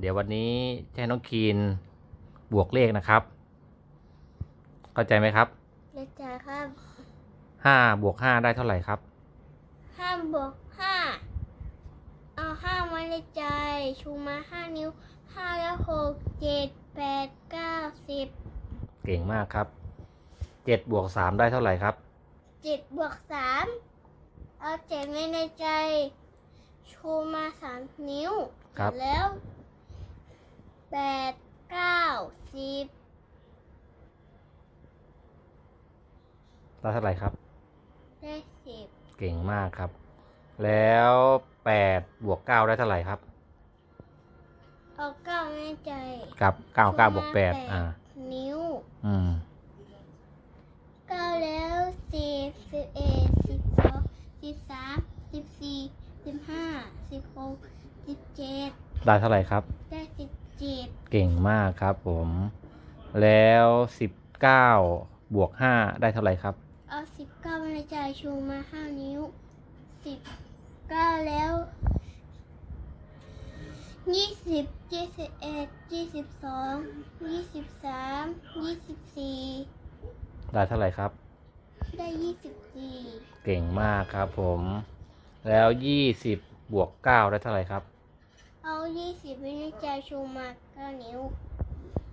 เดี๋ยววันนี้จะให้น้องคีนบวกเลขนะครับ เข้าใจไหมครับเลขจ้าครับห้าบวกห้าได้เท่าไหร่ครับห้าบวกห้าเอาห้าไว้ในใจ ชูมาห้านิ้วห้าแล้วหกเจ็ดแปดเก้าสิบเก่งมากครับเจ็ดบวกสามได้เท่าไหร่ครับเจ็ดบวกสามเอาเจ็ดไว้ในใจ ชูมาสามนิ้วครับแล้ว แปดเก้าสิบได้เท่าไหร่ครับ ได้สิบเก่งมากครับ แล้วแปดบวกเก้าได้เท่าไหร่ครับเอาเก้าไว้ในใจกับเก้าเก้าบวกแปดชูมอ่า นิ้ว อืมเก้าแล้วสิบสิบเอ็ดสิบสองสิบสามสิบสี่สิบห้าสิบหกสิบเจ็ดได้เท่าไหร่ครับ ได้สิบ เจ็ดเก่งมากครับผม แล้วสิบเก้าบวกห้าได้เท่าไหร่ครับ เอาสิบเก้าในใจชูมาห้านิ้วสิบเก้าแล้วยี่สิบยี่สิบเอ็ดยี่สิบสองยี่สิบสามยี่สิบสี่ได้เท่าไหร่ครับ ได้ยี่สิบสี่เก่งมากครับผม แล้วยี่สิบบวกเก้าได้เท่าไหร่ครับ เอายี่สิบไว้ในใจชูมาเก้านิ้ว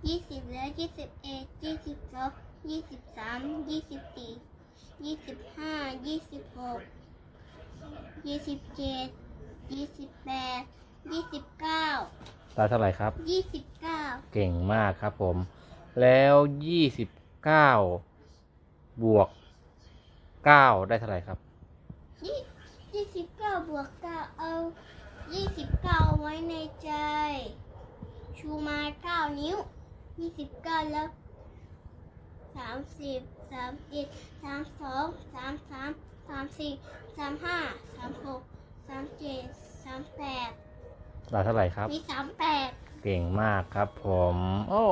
ยี่สิบแล้วยี่สิบเอ็ดยี่สิบสองยี่สิบสามยี่สิบสี่ยี่สิบห้ายี่สิบหกยี่สิบเจ็ดยี่สิบแปดยี่สิบเก้าได้เท่าไหร่ครับ ยี่สิบเก้าเก่งมากครับผม แล้วยี่สิบเก้าบวกเก้าได้เท่าไหร่ครับยี่ยี่สิบเก้าบวกเก้าเอา ยี่สิบเก้าไว้ในใจ ชูมาเก้านิ้วยี่สิบเก้าแล้วสามสิบสามเอ็ดสามสองสามสามสามสี่สามห้าสามหกสามเจ็ดสามแปดได้เท่าไหร่ครับ มีสามแปดเก่งมากครับผม โอ้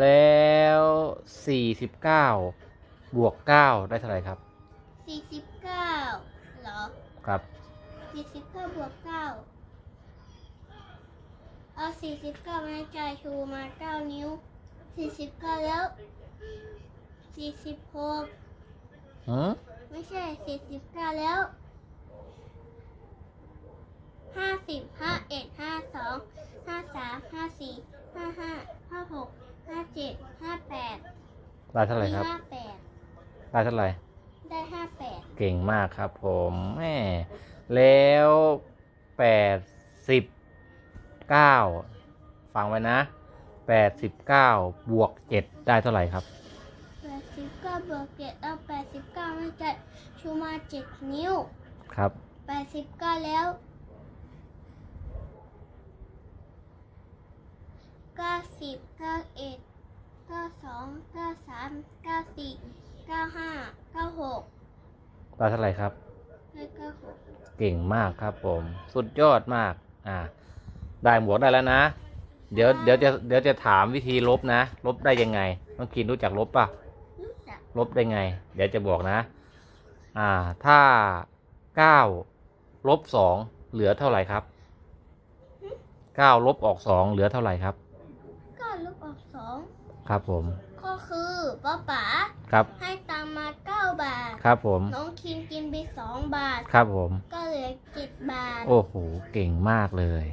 แล้วสี่สิบเก้าบวกเก้าได้เท่าไหร่ครับสี่สิบเก้าเหรอ ครับ สี่สิบเก้าบวกเก้าเอาสี่สิบเก้าไว้ในใจชูมาเก้านิ้วสี่สิบเก้าแล้วสี่สิบหกหืมไม่ใช่สี่สิบเก้าแล้วห้าสิบห้าเอ็ดห้าสองห้าสามห้าสี่ห้าห้าห้าหกห้าเจ็ดห้าแปดได้เท่าไหร่ครับ ห้าแปดได้เท่าไหร่ ได้ห้าแปด เก่งมากครับผมแม่ แล้วแปดสิบเก้าฟังไว้นะแปดสิบเก้าบวกเจ็ดได้เท่าไหร่ครับแปดสิบเก้าบวกเจ็ดเอาแปดสิบเก้าไม่ใช่ชูมาเจ็ดนิ้ว ครับแปดสิบเก้าแล้วเก้าสิบเก้าเอ็ดเก้าสองเก้าสามเก้าสี่เก้าห้าเก้าหกได้เท่าไหร่ครับได้เก้าหก เก่งมากครับ ผม สุดยอดมาก อ่า ได้หมวกได้แล้วนะ เดี๋ยวเดี๋ยวจะเดี๋ยวจะถามวิธีลบนะ ลบได้ยังไงน้องคินรู้จักลบปะรู้จักลบได้ไง เดี๋ยวจะบอกนะ อ่า ถ้าเก้าลบสองเหลือเท่าไหร่ครับเก้าลบออกสองเหลือเท่าไหร่ครับก็ลบออกสองครับผม ก็คือป้าป๋าครับ ให้ตังค์มา เก้าบาท ครับผม น้องคิมกินไปสองบาท ครับผม ก็เหลือเจ็ดบาท โอ้โห เก่งมากเลย